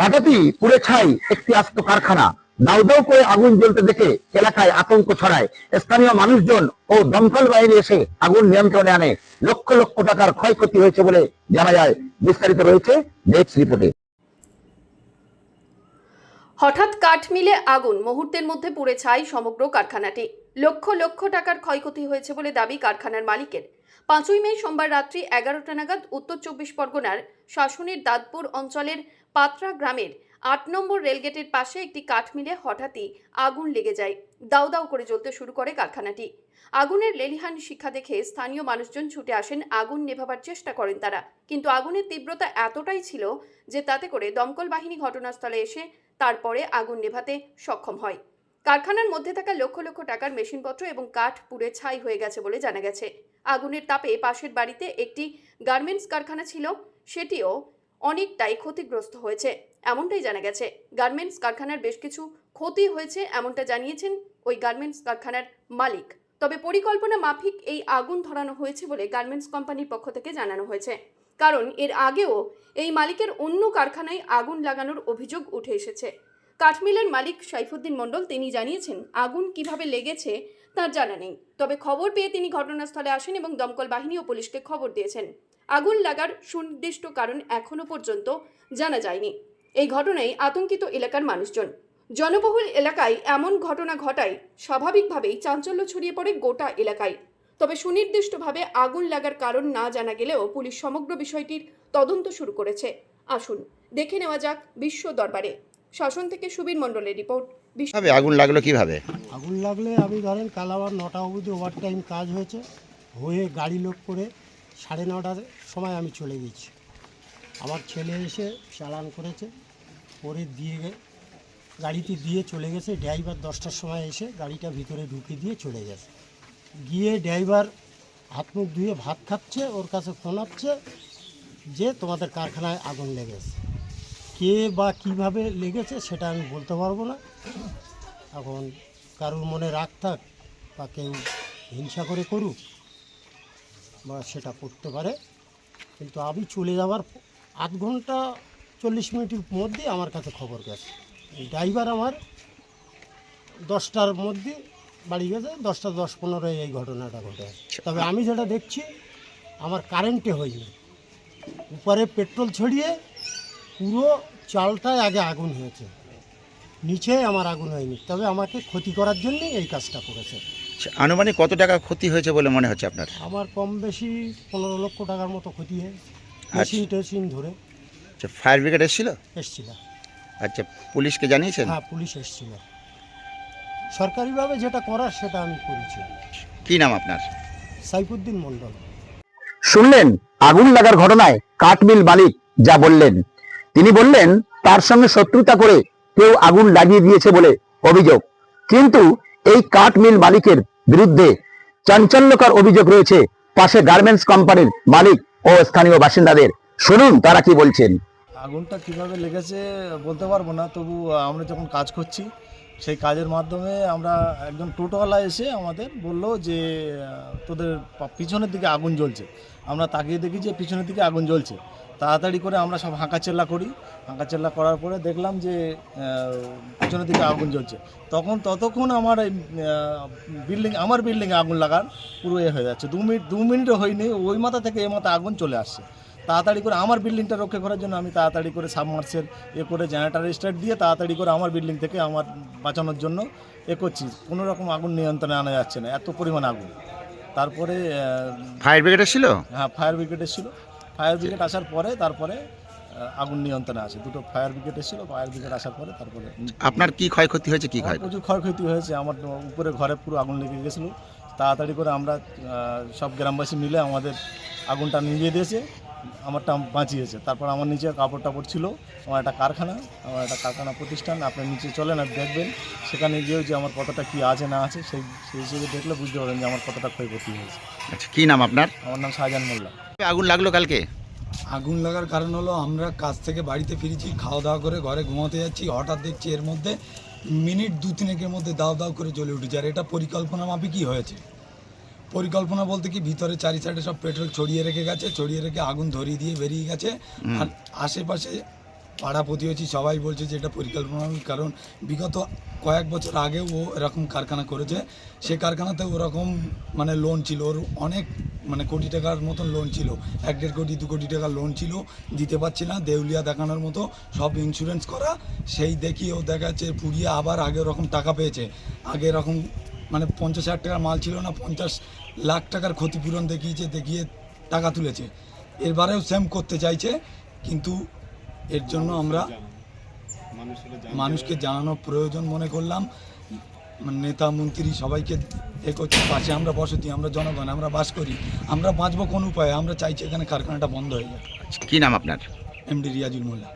হঠাৎই পুড়ে ছাই একটি আস্ত কারখানা। দাউ করে আগুন জ্বলতে দেখে এলাকায় আতঙ্ক ছড়ায়। স্থানীয় মানুষজন ও দমকল বাহিনী এসে আগুন নিয়ন্ত্রণে আনে। লক্ষ লক্ষ টাকার ক্ষয়ক্ষতি হয়েছে বলে জানা যায়। বিস্তারিত রয়েছে নেক্সট রিপোর্টে। হঠাৎ কাঠ মিলে আগুন, মুহূর্তের মধ্যে পুড়ে ছাই সমগ্র কারখানাটি। লক্ষ লক্ষ টাকার ক্ষয়ক্ষতি হয়েছে বলে দাবি কারখানার মালিকের। পাঁচই মে সোমবার রাত্রি এগারোটা নাগাদ উত্তর চব্বিশ পরগনার শাসনের দাঁতপুর অঞ্চলের পাত্রা গ্রামের আট নম্বর রেলগেটের পাশে একটি কাঠ মিলে হঠাৎই আগুন লেগে যায়। দাউ দাউ করে জ্বলতে শুরু করে কারখানাটি। আগুনের লেলিহান শিক্ষা দেখে স্থানীয় মানুষজন ছুটে আসেন, আগুন নেভাবার চেষ্টা করেন তারা। কিন্তু আগুনের তীব্রতা এতটাই ছিল যে তাতে করে দমকল বাহিনী ঘটনাস্থলে এসে তারপরে আগুন নেভাতে সক্ষম হয়। কারখানার মধ্যে থাকা লক্ষ লক্ষ টাকার মেশিনপত্র এবং কাঠ পুড়ে ছাই হয়ে গেছে বলে জানা গেছে। আগুনের তাপে পাশের বাড়িতে একটি গার্মেন্টস কারখানা ছিল। সেটিও অনেকটাই ক্ষতিগ্রস্ত হয়েছে, এমনটাই জানা গেছে। গার্মেন্টস কারখানার বেশ কিছু ক্ষতি হয়েছে, এমনটা জানিয়েছেন ওই গার্মেন্টস কারখানার মালিক। তবে পরিকল্পনা মাফিক এই আগুন ধরানো হয়েছে বলে গার্মেন্টস কোম্পানির পক্ষ থেকে জানানো হয়েছে। কারণ এর আগেও এই মালিকের অন্য কারখানায় আগুন লাগানোর অভিযোগ উঠে এসেছে। কাঠমিলের মালিক সাইফুদ্দিন মণ্ডল তিনি জানিয়েছেন, আগুন কীভাবে লেগেছে তার জানা নেই। তবে খবর পেয়ে তিনি ঘটনাস্থলে আসেন এবং দমকল বাহিনী ও পুলিশকে খবর দিয়েছেন। আগুন লাগার সুনির্দিষ্ট কারণ এখনও পর্যন্ত জানা যায়নি। এই ঘটনায় আতঙ্কিত এলাকার মানুষজন। জনবহুল এলাকায় এমন ঘটনা ঘটায় স্বাভাবিকভাবেই চাঞ্চল্য ছড়িয়ে পড়ে গোটা এলাকায়। তবে সুনির্দিষ্টভাবে আগুন লাগার কারণ না জানা গেলেও পুলিশ সমগ্র বিষয়টির তদন্ত শুরু করেছে। আসুন দেখে নেওয়া যাক বিশ্ব দরবারে। শাসন থেকে সুবীর মণ্ডলের রিপোর্ট। বিশ্ব কীভাবে আগুন লাগল কীভাবে? আগুন লাগলে আমি ধরেন কাল আবার নটা অবধি ওভার টাইম কাজ হয়েছে। হয়ে গাড়ি লোক করে সাড়ে নটার সময় আমি চলে গেছি। আমার ছেলে এসে চালান করেছে করে দিয়ে গে- গাড়িতে দিয়ে চলে গেছে, ড্রাইভার দশটার সময় এসে গাড়িটা ভিতরে ঢুকে দিয়ে চলে গেছে। গিয়ে ড্রাইভার হাত মুখ ধুয়ে ভাত খাচ্ছে, ওর কাছে ফোন হচ্ছে যে তোমাদের কারখানায় আগুন লেগেছে। কে বা কীভাবে লেগেছে সেটা আমি বলতে পারব না। এখন কারোর মনে রাগ থাক বা কেউ হিংসা করে করুক বা সেটা করতে পারে। কিন্তু আমি চলে যাওয়ার আধ ঘণ্টা চল্লিশ মিনিটের মধ্যে আমার কাছে খবর গেছে। ড্রাইভার আমার দশটার মধ্যে বাড়ি গেছে, দশটা দশ পনেরোয় এই ঘটনাটা ঘটে। তবে আমি যেটা দেখছি, আমার কারেন্টে হয়নি। উপরে পেট্রোল ছড়িয়ে পুরো চালটায় আগে আগুন হয়েছে। নিচে আমার আগুন হয়নি। তবে আমাকে ক্ষতি করার জন্য এই কাজটা করেছে। আনুমানিক কত টাকা ক্ষতি হয়েছে বলে মনে হচ্ছে আপনার? আমার কম বেশি পনেরো লক্ষ টাকার মতো ক্ষতি হয়েছে মেশিন টেশিন ধরে আচ্ছা ফায়ার ব্রিগেড এসেছিল? এসছিল। আচ্ছা পুলিশকে জানিয়েছেন? হ্যাঁ পুলিশ এসছিল। সরকারিভাবে যেটা করার সেটা আমি করেছি। কি নাম আপনার? সাইফুদ্দিন মণ্ডল। শুনলেন আগুন লাগার ঘটনায় কাঠমিল মালিক যা বললেন। তিনি বললেন তার সঙ্গে শত্রুতা করে কেউ আগুন লাগিয়ে দিয়েছে বলে অভিযোগ। কিন্তু এই কাঠ মিল মালিকের বিরুদ্ধে চাঞ্চল্যকর অভিযোগ রয়েছে। পাশে গার্মেন্টস কোম্পানির মালিক ও স্থানীয় বাসিন্দাদের। শুনুন, তারা কি বলছেন? আগুনটা কীভাবে লেগেছে বলতে পারব না, তবু আমরা যখন কাজ করছি, সেই কাজের মাধ্যমে আমরা একজন টোটোওয়ালা এসে আমাদের বলল যে তোদের পিছনের দিকে আগুন জ্বলছে। আমরা তাকিয়ে দেখি যে পিছনের দিকে আগুন জ্বলছে। তাড়াতাড়ি করে আমরা সব হাঁকাচেল্লা করি। হাঁকাচেল্লা করার পরে দেখলাম যে পিছনের দিকে আগুন জ্বলছে। তখন ততক্ষণ আমার এই বিল্ডিং আমার বিল্ডিংয়ে আগুন লাগার পুরো এ হয়ে যাচ্ছে। দু মিনিট দু মিনিটও হয়নি ওই মাথা থেকে এই মাথা আগুন চলে আসছে। তাড়াতাড়ি করে আমার বিল্ডিংটা রক্ষা করার জন্য আমি তাড়াতাড়ি করে সাবমার্সের এ করে জেনারেটার স্টার্ট দিয়ে তাড়াতাড়ি করে আমার বিল্ডিং থেকে আমার বাঁচানোর জন্য এ করছি। কোনো রকম আগুন নিয়ন্ত্রণে আনা যাচ্ছে না এত পরিমাণ আগুন। তারপরে ফায়ার ব্রিগেড ছিল? হ্যাঁ ফায়ার ব্রিগেড এসেছিল ফায়ার ব্রিগেড আসার পরে তারপরে আগুন নিয়ন্ত্রণে আসে। দুটো ফায়ার ব্রিগেড এসেছিল ফায়ার ব্রিগেড আসার পরে তারপরে আপনার কি ক্ষয়ক্ষতি হয়েছে কি ক্ষয় প্রচুর ক্ষয়ক্ষতি হয়েছে। আমার উপরে ঘরে পুরো আগুন লেগে গেছিল। তাড়াতাড়ি করে আমরা সব গ্রামবাসী মিলে আমাদের আগুনটা নিভিয়ে দিয়েছে। আমারটা বাঁচিয়েছে। তারপর আমার নিচে কাপড় টাপড় ছিল। আমার একটা কারখানা আমার একটা কারখানা প্রতিষ্ঠান। আপনি নিচে চলেন আর দেখবেন। সেখানে গিয়েও যে আমার কতটা কি আছে না আছে সেই সেই হিসেবে দেখলে বুঝতে পারবেন যে আমার কতটা ক্ষয়ক্ষতি হয়েছে। আচ্ছা কী নাম আপনার? আমার নাম শাহজাহান মোল্লা। আগুন লাগল কালকে? আগুন লাগার কারণ হলো আমরা কাজ থেকে বাড়িতে ফিরেছি খাওয়া দাওয়া করে ঘরে ঘুমাতে যাচ্ছি। হঠাৎ দেখছি এর মধ্যে মিনিট দু তিনেকের মধ্যে দাও দাও করে জ্বলে উঠেছে। আর এটা পরিকল্পনা মাফিকই হয়েছে। পরিকল্পনা বলতে কি ভিতরে চারি সাইডে সব পেট্রোল ছড়িয়ে রেখে গেছে ছড়িয়ে রেখে আগুন ধরিয়ে দিয়ে বেরিয়ে গেছে। আর আশেপাশে পাড়া প্রতিবেশী সবাই বলছে যে এটা পরিকল্পনা কারণ বিগত কয়েক বছর আগেও ও এরকম কারখানা করেছে। সে কারখানাতে ওরকম মানে লোন ছিল ওর অনেক মানে কোটি টাকার মতন লোন ছিল। এক দেড় কোটি দু কোটি টাকার লোন ছিল দিতে পারছি না দেউলিয়া দেখানোর মতো সব ইন্স্যুরেন্স করা। সেই দেখিয়ে ও দেখাচ্ছে পুড়িয়ে আবার আগে ওরকম টাকা পেয়েছে। আগে এরকম মানে পঞ্চাশ হাজার টাকার মাল ছিল না পঞ্চাশ লাখ টাকার ক্ষতিপূরণ দেখিয়েছে দেখিয়ে টাকা তুলেছে। এবারেও সেম করতে চাইছে কিন্তু এর জন্য আমরা মানুষকে জানানো প্রয়োজন মনে করলাম। মানে নেতা মন্ত্রী সবাইকে এ করছে পাশে আমরা বসতি আমরা জনগণ আমরা বাস করি। আমরা বাঁচবো কোন উপায়ে? আমরা চাইছি এখানে কারখানাটা বন্ধ হয়ে যায় কি নাম আপনার? এমডি রিয়াজুল মোল্লা।